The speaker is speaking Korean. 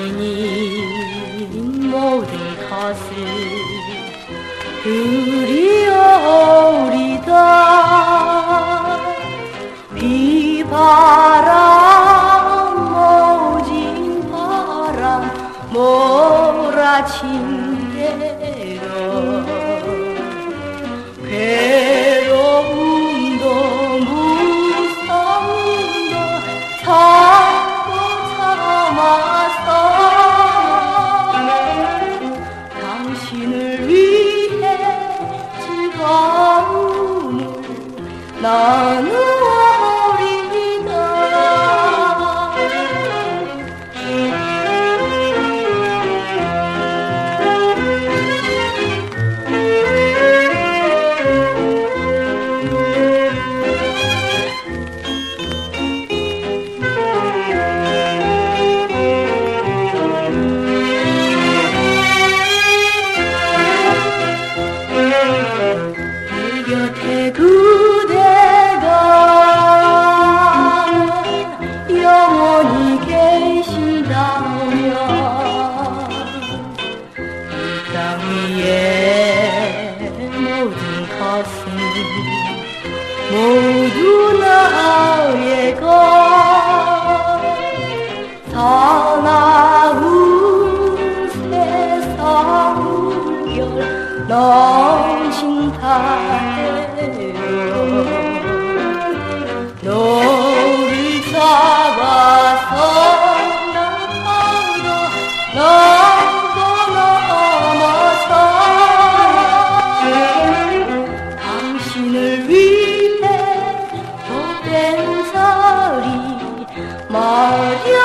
제가 지닌 모든 것을 그리워오리다. 비바람 모진 바람 몰아친 대 나누 땅 위에 모든 것은 모두 나의 것 사나운 세상 물결 넘친 다 넘고 넘어서 당신을 위해 못된 소리 말이